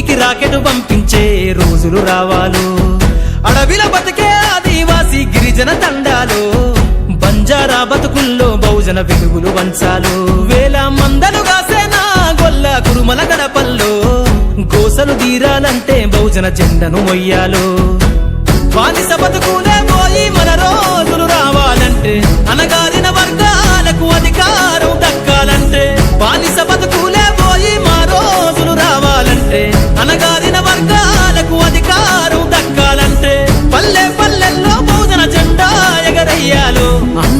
ఇంటికి రాకెట్ పంపించే రోజులు రావాలు. అడవిల బతికే ఆదివాసి గిరిజన తండాలు బంజారా బతుకుల్లో బహుజన వెలుగులు వంచాలు. వేల మందలు కాసేనా గొల్ల కురుమల గడపల్లో గోసలు తీరాలంటే బహుజన జెండను మొయ్యాలు. బానిస బతుకులే పోయి మన రోజులు రావాలంటే అనగా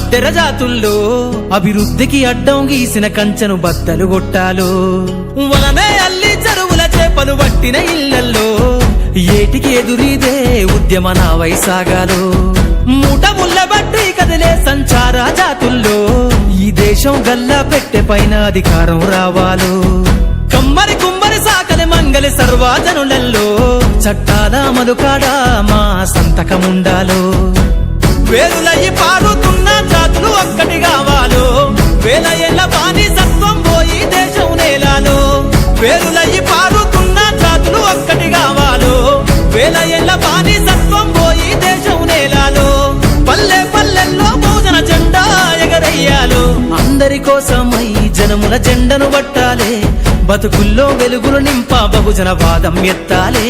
వడ్డెర జాతుల్లో అభివృద్ధికి అడ్డం గీసిన కంచెను బద్దలు కొట్టాలు వలనే అల్లి చెరువుల చేపలు పట్టిన ఇళ్ళల్లో ఏటికి ఎదురీదే ఉద్యమ నా వైసాగాలు. మూట ముళ్ళ బట్టి కదిలే సంచార జాతుల్లో ఈ దేశం గల్లా పెట్టె పైన అధికారం రావాలు. కమ్మరి కుమ్మరి సాకలి మంగలి సర్వాజనులలో చట్టాల మధుకాడా మా సంతకముండాలో. వేరులయ్యి పా అందరి కోసమై జనముల జెండను పట్టాలే బతుకుల్లో వెలుగులు నింపా బహుజన వాదం ఎత్తాలే.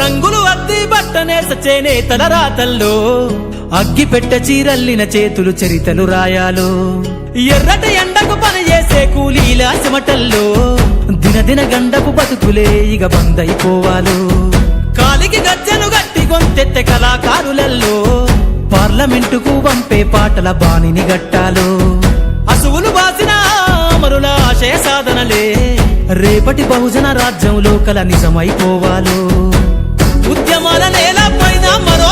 రంగులు అద్ది బట్టనేస చేనేతల రాతల్లో అగ్గి పెట్ట చీరల్లిన చేతులు చరితలు రాయాలో. ఎర్రట ఎండకు పని చేసే కూలీల చెమటల్లో దినదిన గండకు బతుకులే ఇక బందైపోవాలో. కాలికి గజ్జను గట్టి కొంతెత్తే కళాకారులల్లో పార్లమెంటుకు పంపే పాటల బాణిని గట్టాలు. అసువులు బాసిన అమరుల ఆశయ సాధనలే రేపటి బహుజన రాజ్యంలో కల నిజమైపోవాలో. ఉద్యమాల నేలపైన మరో